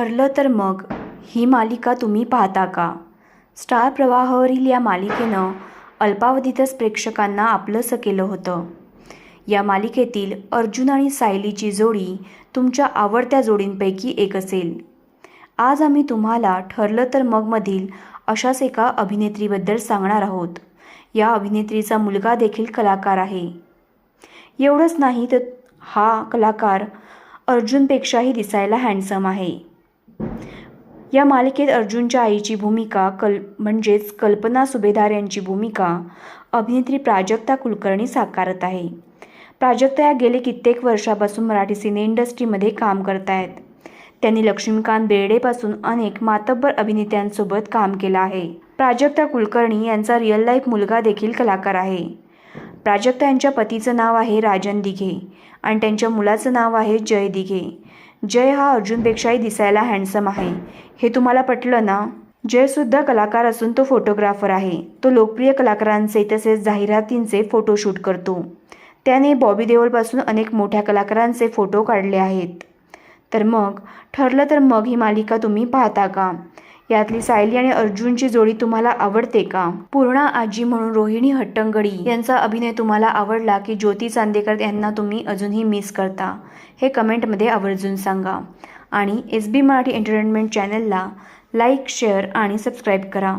ठरलं तर मग ही मालिका तुम्ही पाहता का? स्टार प्रवाहावरील या मालिकेनं अल्पावधीतच प्रेक्षकांना आपलंसं केलं होतं. या मालिकेतील अर्जुन आणि सायलीची जोडी तुमच्या आवडत्या जोडींपैकी एक असेल. आज आम्ही तुम्हाला ठरलं तर मगमधील अशाच एका अभिनेत्रीबद्दल सांगणार आहोत. या अभिनेत्रीचा मुलगा देखील कलाकार आहे. एवढंच नाही तर हा कलाकार अर्जुनपेक्षाही दिसायला हँडसम आहे. या मालिकेत अर्जुनच्या आईची भूमिका कल म्हणजेच कल्पना सुभेदार यांची भूमिका अभिनेत्री प्राजक्ता कुलकर्णी साकारत आहे. प्राजक्ता या गेले कित्येक वर्षापासून मराठी सिने इंडस्ट्रीमध्ये काम करत आहेत त्यांनी लक्ष्मीकांत बेर्डेपासून अनेक मातब्बर अभिनेत्यांसोबत काम केलं आहे. प्राजक्ता कुलकर्णी यांचा रिअल लाईफ मुलगा देखील कलाकार आहे. प्राजक्ता यांच्या पतीचं नाव आहे राजन दिघे आणि त्यांच्या मुलाचं नाव आहे जय दिघे. जय हा अर्जुनपेक्षाही दिसायला हँडसम आहे. हे तुम्हाला पटलं ना? जयसुद्धा कलाकार असून तो फोटोग्राफर आहे. तो लोकप्रिय कलाकारांचे तसेच जाहिरातींचे फोटोशूट करतो. त्याने बॉबी देओलपासून अनेक मोठ्या कलाकारांचे फोटो काढले आहेत. तर मग? ठरलं तर मग ही मालिका तुम्ही पाहता का? यातली सायली आणि अर्जुनची जोडी तुम्हाला आवडते का? पूर्णा आजी म्हणून रोहिणी हट्टंगडी यांचा अभिनय तुम्हाला आवडला की ज्योती चांदेकर यांना तुम्ही अजूनही मिस करता? हे कमेंटमध्ये आवर्जून सांगा. आणि एस बी मराठी एंटरटेनमेंट चॅनलला लाईक शेअर आणि सबस्क्राईब करा.